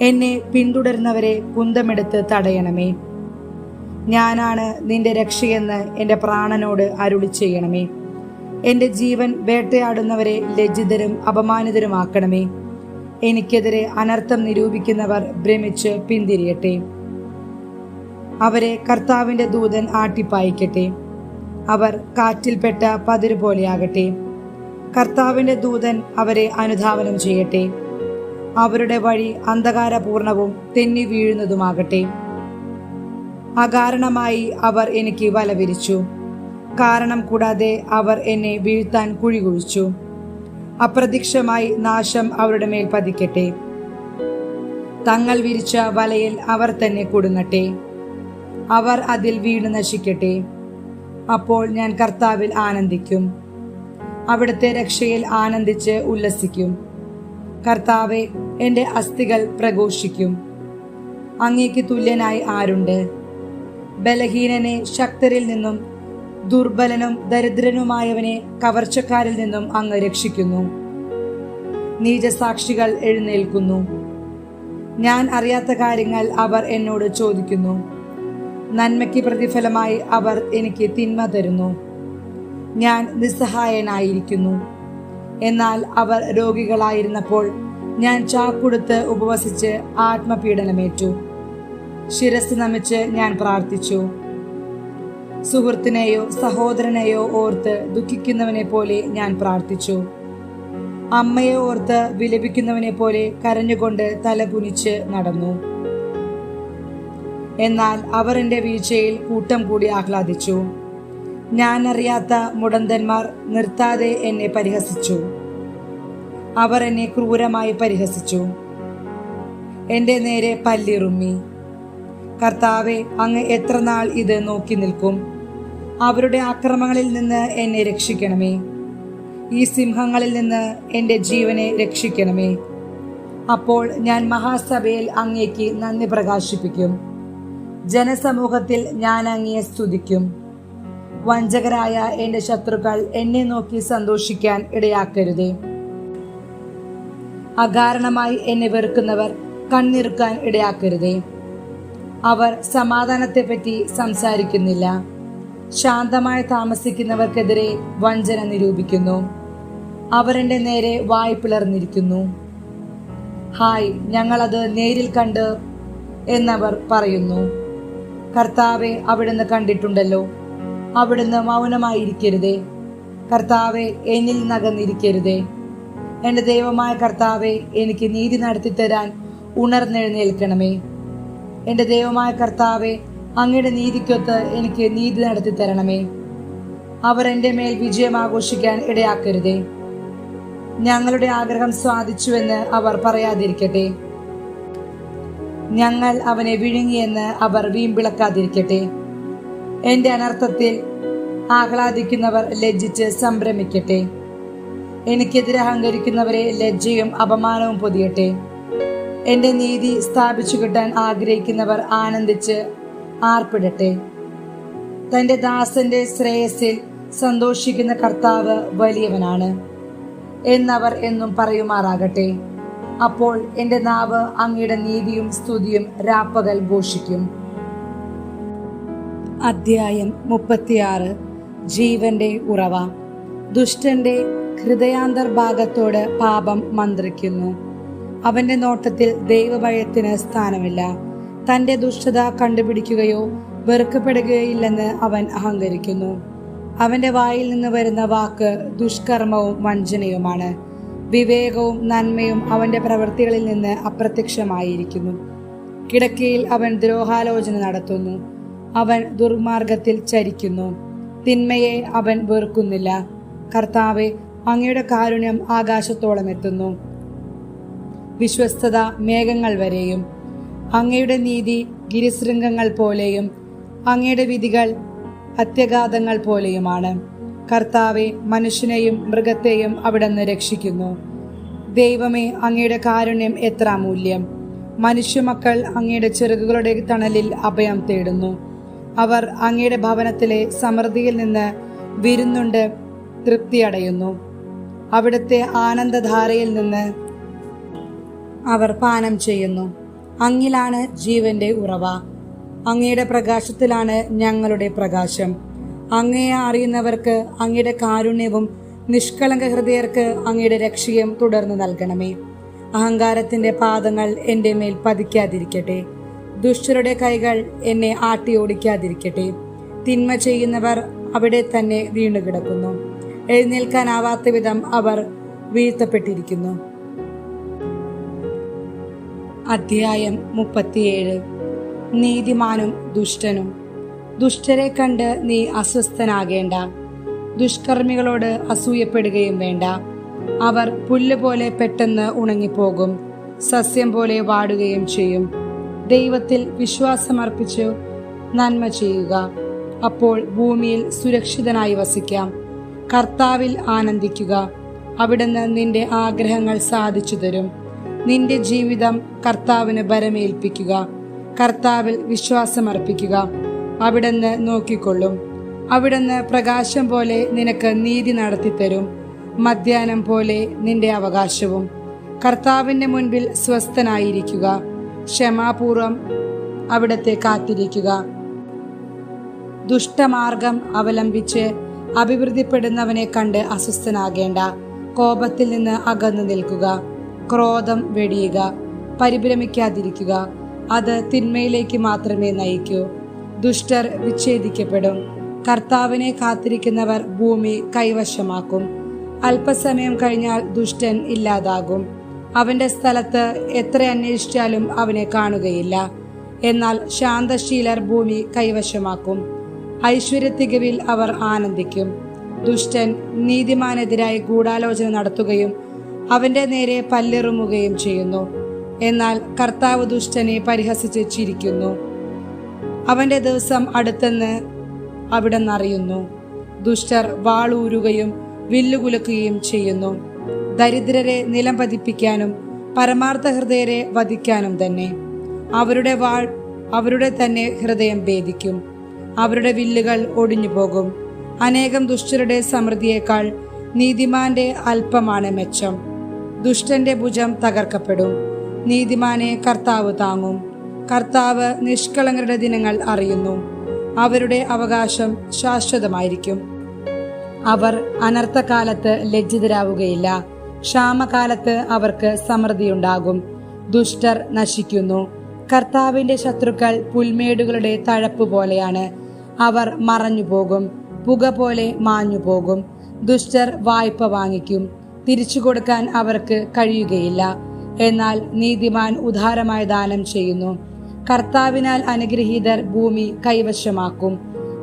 എന്നെ പിന്തുടരുന്നവരെ കുന്തമെടുത്ത് തടയണമേ. ഞാനാണ് നിന്റെ രക്ഷയെന്ന് എന്റെ പ്രാണനോട് അരുളി ചെയ്യണമേ. എന്റെ ജീവൻ വേട്ടയാടുന്നവരെ ലജ്ജിതരും അപമാനിതരുമാക്കണമേ. എനിക്കെതിരെ അനർത്ഥം നിരൂപിക്കുന്നവർ ഭ്രമിച്ച് പിന്തിരിയട്ടെ. അവരെ കർത്താവിന്റെ ദൂതൻ ആട്ടിപ്പായിക്കട്ടെ. അവർ കാറ്റിൽപ്പെട്ട പതിരുപോലെയാകട്ടെ കർത്താവിന്റെ ദൂതൻ അവരെ അനുധാവനം ചെയ്യട്ടെ. അവരുടെ വഴി അന്ധകാരപൂർണവും തെന്നി വീഴുന്നതുമാകട്ടെ. അകാരണമായി അവർ എനിക്ക് വലവിരിച്ചു. കാരണം കൂടാതെ അവർ എന്നെ വീഴ്ത്താൻ കുഴികുഴിച്ചു. അപ്രത്യക്ഷമായി നാശം അവരുടെ മേൽ പതിക്കട്ടെ. തങ്ങൾ വിരിച്ച വലയിൽ അവർ തന്നെ കുടുങ്ങട്ടെ. അവർ അതിൽ വീണ് നശിക്കട്ടെ. അപ്പോൾ ഞാൻ കർത്താവിൽ ആനന്ദിക്കും. അവിടുത്തെ രക്ഷയിൽ ആനന്ദിച്ച് ഉല്ലസിക്കും. കർത്താവെ എന്റെ അസ്ഥികൾ പ്രഘോഷിക്കും. അങ്ങേക്ക് തുല്യനായി ആരുണ്ട്? ബലഹീനനെ ശക്തരിൽ നിന്നും ദുർബലനും ദരിദ്രനുമായവനെ കവർച്ചക്കാരിൽ നിന്നും അങ്ങ് രക്ഷിക്കുന്നു. നീചസാക്ഷികൾ എഴുന്നേൽക്കുന്നു. ഞാൻ അറിയാത്ത കാര്യങ്ങൾ അവർ എന്നോട് ചോദിക്കുന്നു. നന്മയ്ക്ക് പ്രതിഫലമായി അവർ എനിക്ക് തിന്മ തരുന്നു. ഞാൻ നിസ്സഹായനായിരിക്കുന്നു. എന്നാൽ അവർ രോഗികളായിരുന്നപ്പോൾ ഞാൻ ചാക്കുടുത്ത് ഉപവസിച്ച് ആത്മപീഡനമേറ്റു. ശിരസ് നമിച്ച് ഞാൻ പ്രാർത്ഥിച്ചു. സുഹൃത്തിനെയോ സഹോദരനെയോ ഓർത്ത് ദുഃഖിക്കുന്നവനെ പോലെ ഞാൻ പ്രാർത്ഥിച്ചു. അമ്മയെ ഓർത്ത് വിലപിക്കുന്നവനെ പോലെ കരഞ്ഞുകൊണ്ട് തല കുനിച്ച് നടന്നു. എന്നാൽ അവർ എന്റെ വീഴ്ചയിൽ കൂട്ടം കൂടി ആഹ്ലാദിച്ചു. ഞാൻ അറിയാത്ത മുടന്തന്മാർ നിർത്താതെ എന്നെ പരിഹസിച്ചു. അവർ എന്നെ ക്രൂരമായി പരിഹസിച്ചു. എന്റെ നേരെ പല്ലിറുമ്മി. കർത്താവെ അങ്ങ് എത്ര നാൾ ഇത് നോക്കി നിൽക്കും? അവരുടെ ആക്രമങ്ങളിൽ നിന്ന് എന്നെ രക്ഷിക്കണമേ. ഈ സിംഹങ്ങളിൽ നിന്ന് എന്റെ ജീവനെ രക്ഷിക്കണമേ. അപ്പോൾ ഞാൻ മഹാസഭയിൽ അങ്ങേക്ക് നന്ദി പ്രകാശിപ്പിക്കും. ജനസമൂഹത്തിൽ ഞാൻ അങ്ങയെ സ്തുതിക്കും. വഞ്ചകരായ എന്റെ ശത്രുക്കൾ എന്നെ നോക്കി സന്തോഷിക്കാൻ ഇടയാക്കരുതേ. അകാരണമായി എന്നെ വെറുക്കുന്നവർ കണ്ണിറുക്കാൻ ഇടയാക്കരുതേ. അവർ സമാധാനത്തെ സമാധാനത്തെപ്പറ്റി സംസാരിക്കുന്നില്ല. ശാന്തമായി താമസിക്കുന്നവർക്കെതിരെ വഞ്ചന നിരൂപിക്കുന്നു. അവർ എന്റെ നേരെ വായ് പിളർന്നിരിക്കുന്നു. ഹായ് ഞങ്ങളത് നേരിൽ കണ്ട് എന്നവർ പറയുന്നു. കർത്താവെ അവിടുന്ന് കണ്ടിട്ടുണ്ടല്ലോ. അവിടുന്ന് മൗനമായിരിക്കരുതേ. കർത്താവെ എന്നിൽ നകന്നിരിക്കരുതേ എന്റെ ദൈവമായ കർത്താവെ എനിക്ക് നീതി നടത്തി തരാൻ ഉണർന്നെഴുന്നേൽക്കണമേ. എന്റെ ദൈവമായ കർത്താവെ അങ്ങയുടെ നീതിക്കൊത്ത് എനിക്ക് നീതി നടത്തി തരണമേ. അവർ എന്റെ മേൽ വിജയം ആഘോഷിക്കാൻ ഇടയാക്കരുതേ. ഞങ്ങളുടെ ആഗ്രഹം സ്വാധിച്ചുവെന്ന് അവർ പറയാതിരിക്കട്ടെ. ഞങ്ങൾ അവനെ വിഴുങ്ങിയെന്ന് അവർ വീമ്പിളക്കാതിരിക്കട്ടെ. എന്റെ അനർത്ഥത്തിൽ ആഹ്ലാദിക്കുന്നവർ ലജ്ജിച്ച് സംഭ്രമിക്കട്ടെ. എനിക്കെതിരെ അഹങ്കരിക്കുന്നവരെ ലജ്ജയും അപമാനവും പൊതിയട്ടെ. എന്റെ നീതി സ്ഥാപിച്ചു കിട്ടാൻ ആഗ്രഹിക്കുന്നവർ ആനന്ദിച്ച് ആർപ്പിടട്ടെ. തന്റെ ദാസന്റെ ശ്രേയസിൽ സന്തോഷിക്കുന്ന കർത്താവ് വലിയവനാണ്. എന്നവർ എന്നും പറയുമാറാകട്ടെ. അപ്പോൾ എന്റെ നാവ് അങ്ങയുടെ നീതിയും സ്തുതിയും രാപ്പകൽ ഘോഷിക്കും. അധ്യായം മുപ്പത്തിയാറ്. ജീവന്റെ ഉറവ. ദുഷ്ടന്റെ ഹൃദയാന്തർഭാഗത്തോട് പാപം മന്ത്രിക്കുന്നു. അവന്റെ നോട്ടത്തിൽ ദൈവഭയത്തിന് സ്ഥാനമില്ല. തന്റെ ദുഷ്ടത കണ്ടുപിടിക്കുകയോ വെറുക്കപ്പെടുകയില്ലെന്ന് അവൻ അഹങ്കരിക്കുന്നു. അവന്റെ വായിൽ നിന്ന് വരുന്ന വാക്ക് ദുഷ്കർമ്മവും വഞ്ചനയുമാണ്. വിവേകവും നന്മയും അവന്റെ പ്രവൃത്തികളിൽ നിന്ന് അപ്രത്യക്ഷമായിരിക്കുന്നു. കിടക്കയിൽ അവൻ ദ്രോഹാലോചന നടത്തുന്നു. അവൻ ദുർമാർഗത്തിൽ ചരിക്കുന്നു. തിന്മയെ അവൻ വെറുക്കുന്നില്ല. കർത്താവെ അങ്ങയുടെ കാരുണ്യം ആകാശത്തോളം എത്തുന്നു. വിശ്വസ്തത മേഘങ്ങൾ വരെയും അങ്ങയുടെ നീതി ഗിരിശൃംഗങ്ങൾ പോലെയും അങ്ങയുടെ വിധികൾ അത്യഘാതങ്ങൾ പോലെയുമാണ്. കർത്താവെ മനുഷ്യനെയും മൃഗത്തെയും അവിടുന്ന് രക്ഷിക്കുന്നു. ദൈവമേ അങ്ങയുടെ കാരുണ്യം എത്ര മൂല്യം മനുഷ്യമക്കൾ അങ്ങയുടെ ചിറകുകളുടെ തണലിൽ അഭയം തേടുന്നു. അവർ അങ്ങയുടെ ഭവനത്തിലെ സമൃദ്ധിയിൽ നിന്ന് വിരുന്നുണ്ട് തൃപ്തിയടയുന്നു അവിടുത്തെ ആനന്ദധാരയിൽ നിന്ന് അവർ പാനം ചെയ്യുന്നു. അങ്ങിലാണ് ജീവന്റെ ഉറവ. അങ്ങയുടെ പ്രകാശത്തിലാണ് ഞങ്ങളുടെ പ്രകാശം. അങ്ങയെ അറിയുന്നവർക്ക് അങ്ങയുടെ കാരുണ്യവും നിഷ്കളങ്ക ഹൃദയർക്ക് അങ്ങയുടെ രക്ഷയും തുടർന്ന് നൽകണമേ. അഹങ്കാരത്തിന്റെ പാദങ്ങൾ എന്റെ മേൽ പതിക്കാതിരിക്കട്ടെ. ദുഷ്ടരുടെ കൈകൾ എന്നെ ആട്ടി ഓടിക്കാതിരിക്കട്ടെ. തിന്മ ചെയ്യുന്നവർ അവിടെ തന്നെ വീണുകിടക്കുന്നു. എഴുന്നേൽക്കാനാവാത്ത വിധം അവർ വീഴ്ത്തപ്പെട്ടിരിക്കുന്നു. അധ്യായം മുപ്പത്തിയേഴ്. നീതിമാനും ദുഷ്ടനും. ദുഷ്ടരെ കണ്ട് നീ അസ്വസ്ഥനാകേണ്ട. ദുഷ്കർമ്മികളോട് അസൂയപ്പെടുകയും വേണ്ട. അവർ പുല്ല് പോലെ പെട്ടെന്ന് ഉണങ്ങിപ്പോകും. സസ്യം പോലെ വാടുകയും ചെയ്യും. ദൈവത്തിൽ വിശ്വാസമർപ്പിച്ച് നന്മ ചെയ്യുക. അപ്പോൾ ഭൂമിയിൽ സുരക്ഷിതനായി വസിക്കാം. കർത്താവിൽ ആനന്ദിക്കുക. അവിടുന്ന് നിന്റെ ആഗ്രഹങ്ങൾ സാധിച്ചു തരും. നിന്റെ ജീവിതം കർത്താവിന് ബരമേൽപ്പിക്കുക കർത്താവിൽ വിശ്വാസമർപ്പിക്കുക. അവിടുന്ന് നോക്കിക്കൊള്ളും. അവിടുന്ന് പ്രകാശം പോലെ നിനക്ക് നീതി നടത്തിത്തരും മധ്യാനം പോലെ നിന്റെ അവകാശവും. കർത്താവിന്റെ മുൻപിൽ സ്വസ്ഥനായിരിക്കുക. ക്ഷമാപൂർവം അവിടത്തെ കാത്തിരിക്കുക. ദുഷ്ടമാർഗം അവലംബിച്ച് അഭിവൃദ്ധിപ്പെടുന്നവനെ കണ്ട് അസ്വസ്ഥനാകേണ്ട. കോപത്തിൽ നിന്ന് അകന്നു നിൽക്കുക. ക്രോധം വെടിയുക. പരിഭ്രമിക്കാതിരിക്കുക. അത് തിന്മയിലേക്ക് മാത്രമേ നയിക്കൂ. ദുഷ്ടർ വിച്ഛേദിക്കപ്പെടും. കർത്താവിനെ കാത്തിരിക്കുന്നവർ ഭൂമി കൈവശമാക്കും. അല്പസമയം കഴിഞ്ഞാൽ ദുഷ്ടൻ ഇല്ലാതാകും. അവന്റെ സ്ഥലത്ത് എത്ര അന്വേഷിച്ചാലും അവനെ കാണുകയില്ല. എന്നാൽ ശാന്തശീലർ ഭൂമി കൈവശമാക്കും. ഐശ്വര്യത്തികവിൽ അവർ ആനന്ദിക്കും. ദുഷ്ടൻ നീതിമാനെതിരായി ഗൂഢാലോചന നടത്തുകയും അവന്റെ നേരെ പല്ലെറുമുകയും ചെയ്യുന്നു. എന്നാൽ കർത്താവ് ദുഷ്ടനെ പരിഹസിച്ച് ചിരിക്കുന്നു. അവന്റെ ദിവസം അടുത്തെന്ന് അവിടെ നിന്നറിയുന്നു ദുഷ്ടർ വാളൂരുകയും വില്ലുകുലക്കുകയും ചെയ്യുന്നു. ദരിദ്രരെ നിലം പതിപ്പിക്കാനും പരമാർത്ഥ ഹൃദയരെ വധിക്കാനും തന്നെ. അവരുടെ വാൾ അവരുടെ തന്നെ ഹൃദയം ഭേദിക്കും. അവരുടെ വില്ലുകൾ ഒടിഞ്ഞു പോകും. അനേകം ദുഷ്ടരുടെ സമൃദ്ധിയേക്കാൾ നീതിമാന്റെ അല്പമാണ് മെച്ചം. ദുഷ്ടന്റെ ഭുജം തകർക്കപ്പെടും. നീതിമാനെ കർത്താവ് താങ്ങും. കർത്താവ് നിഷ്കളങ്കരുടെ ദിനങ്ങൾ അറിയുന്നു. അവരുടെ അവകാശം ശാശ്വതമായിരിക്കും. അവർ അനർത്ഥകാലത്ത് ലജ്ജിതരാവുകയില്ല. ക്ഷാമകാലത്ത് അവർക്ക് സമൃദ്ധിയുണ്ടാകും. ദുഷ്ടർ നശിക്കുന്നു. കർത്താവിന്റെ ശത്രുക്കൾ പുൽമേടുകളുടെ തഴപ്പ് പോലെയാണ്. അവർ മറഞ്ഞു പോകും പുക പോലെ മാഞ്ഞു പോകും ദുഷ്ടർ വായ്പ വാങ്ങിക്കും. തിരിച്ചു കൊടുക്കാൻ അവർക്ക് കഴിയുകയില്ല. എന്നാൽ നീതിമാൻ ഉദാരമായ ദാനം ചെയ്യുന്നു. കർത്താവിനാൽ അനുഗ്രഹീതർ ഭൂമി കൈവശമാക്കും.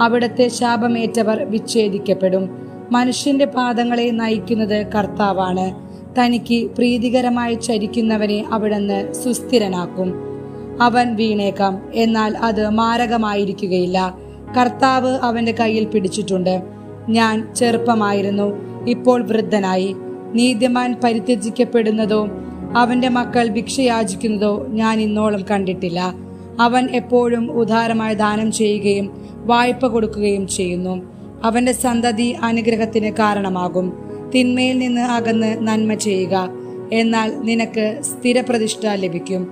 അവിടത്തെ ശാപമേറ്റവർ വിച്ഛേദിക്കപ്പെടും. മനുഷ്യന്റെ പാദങ്ങളെ നയിക്കുന്നത് കർത്താവാണ്. തനിക്ക് പ്രീതികരമായി ചരിക്കുന്നവനെ അവിടുന്ന് സുസ്ഥിരനാക്കും. അവൻ വീണേക്കാം എന്നാൽ അത് മാരകമായിരിക്കുകയില്ല. കർത്താവ് അവന്റെ കയ്യിൽ പിടിച്ചിട്ടുണ്ട്. ഞാൻ ചെറുപ്പമായിരുന്നു ഇപ്പോൾ വൃദ്ധനായി. നീതിമാൻ പരിത്യജിക്കപ്പെടുന്നതോ അവന്റെ മക്കൾ ഭിക്ഷയാചിക്കുന്നതോ ഞാൻ ഇന്നോളം കണ്ടിട്ടില്ല. അവൻ എപ്പോഴും ഉദാരമായ ദാനം ചെയ്യുകയും വായ്പ കൊടുക്കുകയും ചെയ്യുന്നു. അവന്റെ സന്തതി അനുഗ്രഹത്തിന് കാരണമാകും. തിന്മയിൽ നിന്ന് അകന്ന് നന്മ ചെയ്യുക. എന്നാൽ നിനക്ക് സ്ഥിരപ്രതിഷ്ഠ ലഭിക്കും.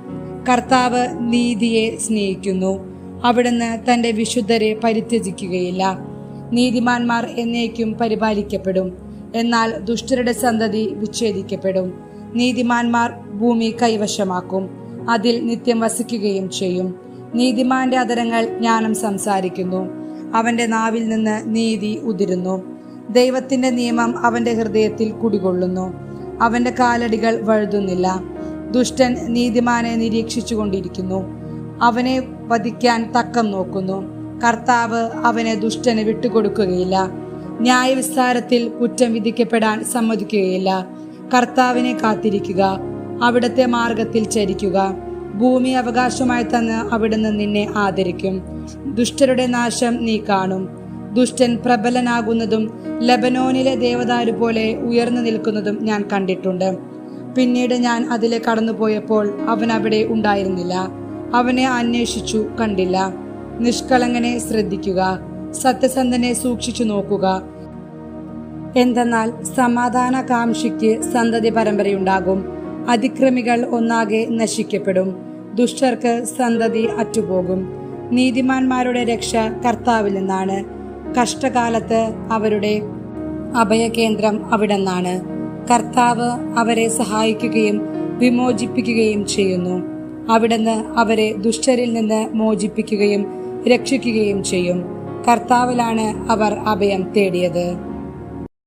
കർത്താവ് നീതിയെ സ്നേഹിക്കുന്നു. അവിടുന്ന് തന്റെ വിശുദ്ധരെ പരിത്യജിക്കുകയില്ല. നീതിമാന്മാർ എന്നേക്കും പരിപാലിക്കപ്പെടും. എന്നാൽ ദുഷ്ടരുടെ സന്തതി വിച്ഛേദിക്കപ്പെടും. നീതിമാന്മാർ ഭൂമി കൈവശമാക്കും. അതിൽ നിത്യം വസിക്കുകയും ചെയ്യും. നീതിമാന്റെ അതരങ്ങൾ ജ്ഞാനം സംസാരിക്കുന്നു. അവന്റെ നാവിൽ നിന്ന് നീതി ഉതിരുന്നു. ദൈവത്തിന്റെ നിയമം അവന്റെ ഹൃദയത്തിൽ കുടികൊള്ളുന്നു. അവന്റെ കാലടികൾ വഴുതുന്നില്ല. ദുഷ്ടൻ നീതിമാനെ നിരീക്ഷിച്ചു കൊണ്ടിരിക്കുന്നു അവനെ വധിക്കാൻ തക്കം നോക്കുന്നു. കർത്താവ് അവനെ ദുഷ്ടന് വിട്ടുകൊടുക്കുകയില്ല. ന്യായവിസ്താരത്തിൽ കുറ്റം വിധിക്കപ്പെടാൻ സമ്മതിക്കുകയില്ല. കർത്താവിനെ കാത്തിരിക്കുക. അവിടുത്തെ മാർഗത്തിൽ ചരിക്കുക. ഭൂമി അവകാശമായി തന്ന് അവിടുന്ന് നിന്നെ ആദരിക്കും. ദുഷ്ടരുടെ നാശം നീ കാണും. ദുഷ്ടൻ പ്രബലനാകുന്നതും ലബനോനിലെ ദേവദാരു പോലെ ഉയർന്നു നിൽക്കുന്നതും ഞാൻ കണ്ടിട്ടുണ്ട്. പിന്നീട് ഞാൻ അതിലെ കടന്നുപോയപ്പോൾ അവൻ അവിടെ ഉണ്ടായിരുന്നില്ല. അവനെ അന്വേഷിച്ചു കണ്ടില്ല. നിഷ്കളങ്കനെ ശ്രദ്ധിക്കുക സത്യസന്ധനെ സൂക്ഷിച്ചു നോക്കുക. എന്തെന്നാൽ സമാധാന കാംക്ഷിക്ക് സന്തതി പരമ്പരയുണ്ടാകും. അതിക്രമികൾ ഒന്നാകെ നശിക്കപ്പെടും. ദുഷ്ടർക്ക് സന്തതി അറ്റുപോകും. നീതിമാന്മാരുടെ രക്ഷ കർത്താവിൽ നിന്നാണ്. കഷ്ടകാലത്ത് അവരുടെ അഭയകേന്ദ്രം അവിടെ നിന്നാണ് കർത്താവ് അവരെ സഹായിക്കുകയും വിമോചിപ്പിക്കുകയും ചെയ്യുന്നു. അവിടുന്ന് അവരെ ദുഷ്ടരിൽ നിന്ന് മോചിപ്പിക്കുകയും രക്ഷിക്കുകയും ചെയ്യും. കർത്താവിലാണ് അവർ അഭയം തേടിയത്.